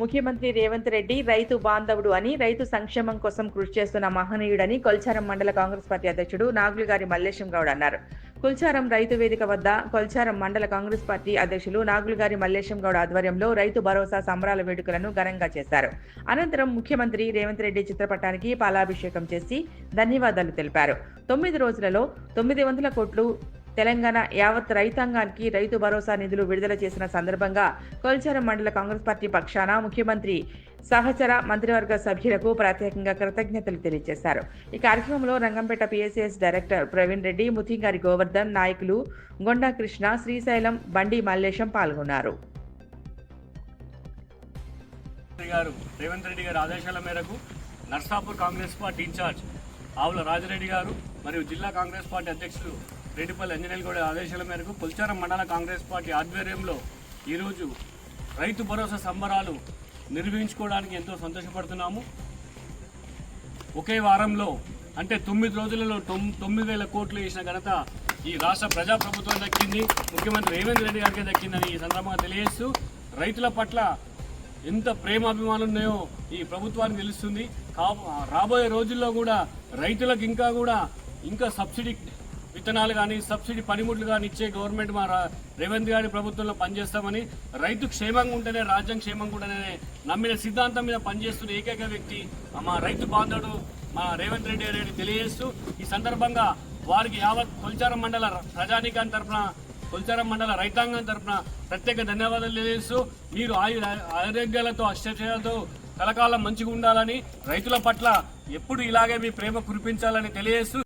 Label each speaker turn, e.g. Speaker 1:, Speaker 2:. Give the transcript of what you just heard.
Speaker 1: ముఖ్యమంత్రి రేవంత్ రెడ్డి రైతు బాంధవుడు అని రైతు సంక్షేమం కోసం కృషి చేస్తున్న మహనీయుడని కొల్చారం మండల కాంగ్రెస్ పార్టీ అధ్యక్షుడు నాగులుగారి మల్లేశం గౌడ్ అన్నారు. కుల్చారం రైతు వేదిక వద్ద కొల్చారం మండల కాంగ్రెస్ పార్టీ అధ్యక్షులు నాగులుగారి మల్లేశం గౌడ్ ఆధ్వర్యంలో రైతు భరోసా సంబరాల వేడుకలను ఘనంగా చేశారు. అనంతరం ముఖ్యమంత్రి రేవంత్ రెడ్డి చిత్రపటానికి పాలాభిషేకం చేసి ధన్యవాదాలు తెలిపారు. తొమ్మిది రోజులలో తొమ్మిది వందల కోట్లు తెలంగాణ యావత్ రైతాంగానికి రైతు భరోసా నిధులు విడుదల చేసిన సందర్భంగా కొల్చారం మండల కాంగ్రెస్ పార్టీ పక్షాన ముఖ్యమంత్రి సహచర మంత్రివర్గ సభ్యులకు ప్రత్యేకంగా కృతజ్ఞతలు తెలియజేశారు. ఈ కార్యక్రమంలో రంగంపేట పిఎస్ఎస్ డైరెక్టర్ ప్రవీణ్ రెడ్డి ముతింగారి గోవర్ధన్ నాయకులు గొండా కృష్ణ శ్రీశైలం బండి మల్లేశం పాల్గొన్నారు.
Speaker 2: గారు రేవంత్ రెడ్డి గారి ఆదేశాల మేరకు నర్సాపూర్ కాంగ్రెస్ పార్టీ ఇన్ఛార్జ్ ఆవుల రాజరెడ్డి గారు మరియు జిల్లా కాంగ్రెస్ పార్టీ అధ్యక్షులు రెడ్డిపల్లి అంజనేయులగూడ ఆదేశాల మేరకు పుల్చారం మండల కాంగ్రెస్ పార్టీ ఆధ్వర్యంలో ఈరోజు రైతు భరోసా సంబరాలు నిర్వహించుకోవడానికి ఎంతో సంతోషపడుతున్నాము. ఒకే వారంలో అంటే తొమ్మిది రోజులలో తొమ్మిది వేల కోట్లు వేసిన ఘనత ఈ రాష్ట్ర ప్రజాప్రభుత్వం దక్కింది. ముఖ్యమంత్రి రేవంత్ రెడ్డి గారికి దక్కిందని ఈ సందర్భంగా తెలియజేస్తూ రైతుల పట్ల ఎంత ప్రేమాభిమానాలు ఉన్నాయో ఈ ప్రభుత్వానికి తెలుస్తుంది. కా రాబోయే రోజుల్లో కూడా రైతులకు ఇంకా కూడా ఇంకా సబ్సిడీ విత్తనాలు కానీ సబ్సిడీ పనిముట్లు కానీ ఇచ్చే గవర్నమెంట్ మా రేవంత్ గారి ప్రభుత్వంలో పనిచేస్తామని రైతు క్షేమంగా ఉంటేనే రాజ్యం క్షేమంగా ఉంటేనే నమ్మిన సిద్ధాంతం మీద పనిచేస్తున్న ఏకైక వ్యక్తి మా రైతు బాంధవుడు మా రేవంత్ రెడ్డి గారిని తెలియజేస్తూ ఈ సందర్భంగా వారికి యావత్ కొల్చారం మండల ప్రజానీకాన్ని తరఫున కొల్చారం మండల రైతాంగం తరఫున ప్రత్యేక ధన్యవాదాలు తెలియజేస్తూ మీరు ఆయు ఆరోగ్యాలతో అష్టచయాలతో కలకాలం మంచిగా ఉండాలని రైతుల పట్ల ఎప్పుడు ఇలాగే మీ ప్రేమ కురిపించాలని తెలియజేస్తూ